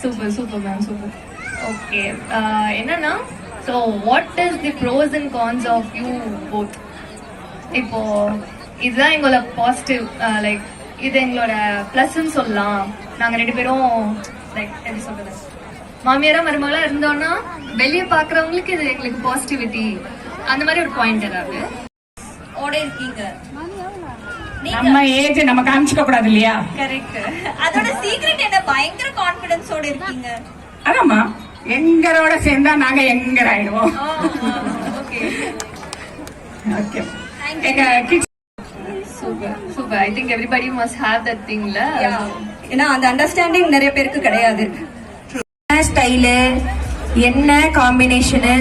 Super super ma'am super okay என்னன்னா so what is the pros and cons of you both இப்போ இதுதான் எங்களோட positive like uh, இது எங்களோட ப்ளஸ்ன்னு சொல்லலாம். நாங்கள் ரெண்டு பேரும் லைக் எப்படி சொல்றது? மாமியாரா மருமகளா இருந்தோம்னா வெளியே பார்க்குறவங்களுக்கு இது எங்களுக்கு பாசிட்டிவிட்டி அந்த மாதிரி ஒரு பாயிண்ட் ஏதாவது ஓட இருக்கீங்க. நம்ம ஏஜ் நம்ம காமிச்சுக்க கூடாது இல்லையா? கரெக்ட் அதோட சீக்ரெட் என்ன? பயங்கர கான்பிடன்ஸோட இருக்கீங்க. அதாம்மா எங்கரோட சேர்ந்தா நாங்க எங்கர் ஆயிடுவோம் ஓகே ஓகே எங்க kids super super I think everybody must have that திங்ல ஏன்னா அந்த அண்டர்ஸ்டாண்டிங் நிறைய பேருக்கு கிடையாது. ஸ்டைலு என்ன காம்பினேஷனு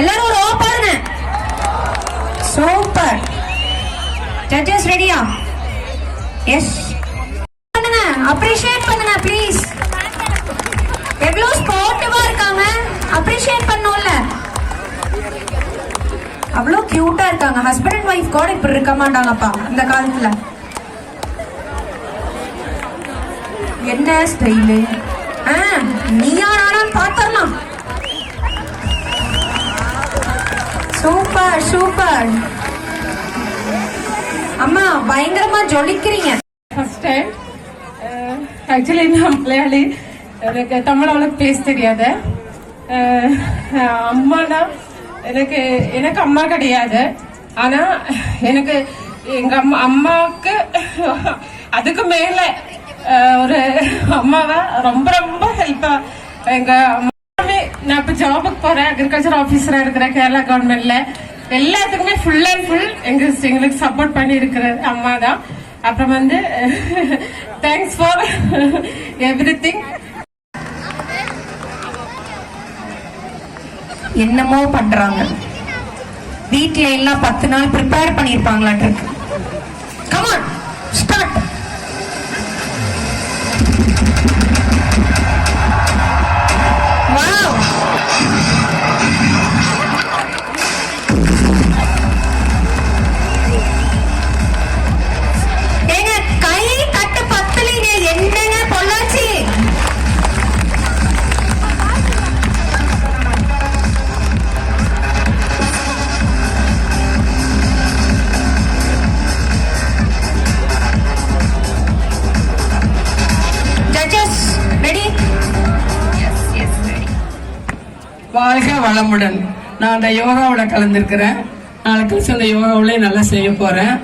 எல்லாரும் ஒரு ஓ பாருங்க. சூப்பர் ஜட்ஜஸ் ரெடியா எஸ் பண்ணுங்க. அப்ரிஷியேட் பண்ணுங்க ப்ளீஸ் எவ்வளவு ஸ்போர்ட்டிவா இருக்காங்க. அப்ரிஷியேட் பண்ணோம்ல. அவ்வளோ கியூட்டா இருக்காங்க. ஹஸ்பண்ட் அண்ட் ஒய்ஃப் கூட இப்படி இருக்க மாட்டாங்கப்பா இந்த காலத்துல. என்ன ஸ்டைலு ஆ நீயா நானா பார்த்தரலாம் சூப்பர் சூப்பர் அம்மா பயங்கரமா ஜொலிக்கிறீங்க. ஃபர்ஸ்ட் டைம் ஆக்சுவலி நான் மலையாளி. எனக்கு தமிழ் அவ்வளோக்கு பேச தெரியாது. Uh, அம்மானா எனக்கு எனக்கு அம்மா கிடையாது. ஆனா எனக்கு எங்க அம்மா அம்மாவுக்கு அதுக்கு மேல uh, ஒரு அம்மாவை ரொம்ப ரொம்ப ஹெல்ப்பா எங்க அம்மாவே நான் இப்ப ஜாபுக்கு போறேன். அக்ரிகல்ச்சர் ஆபீசரா இருக்கிறேன் கேரளா கவர்மெண்ட்ல எல்லாத்துக்குமே ஃபுல் அண்ட் ஃபுல் எங்களுக்கு எங்களுக்கு சப்போர்ட் பண்ணி இருக்கிற அம்மா தான் அப்புறம் வந்து தேங்க்ஸ் ஃபார் எவ்ரி திங் என்னமோ பண்றாங்க. வீட்டுல எல்லாம் பத்து நாள் ப்ரிப்பேர் பண்ணிருப்பாங்களான் இருக்கு. கமான் வாழ்க வளமுடன். நான் அந்த யோகாவோட கலந்துருக்கிறேன். நாளைக்கு கழிச்சு அந்த யோகாவிலே நல்லா செய்ய போறேன்.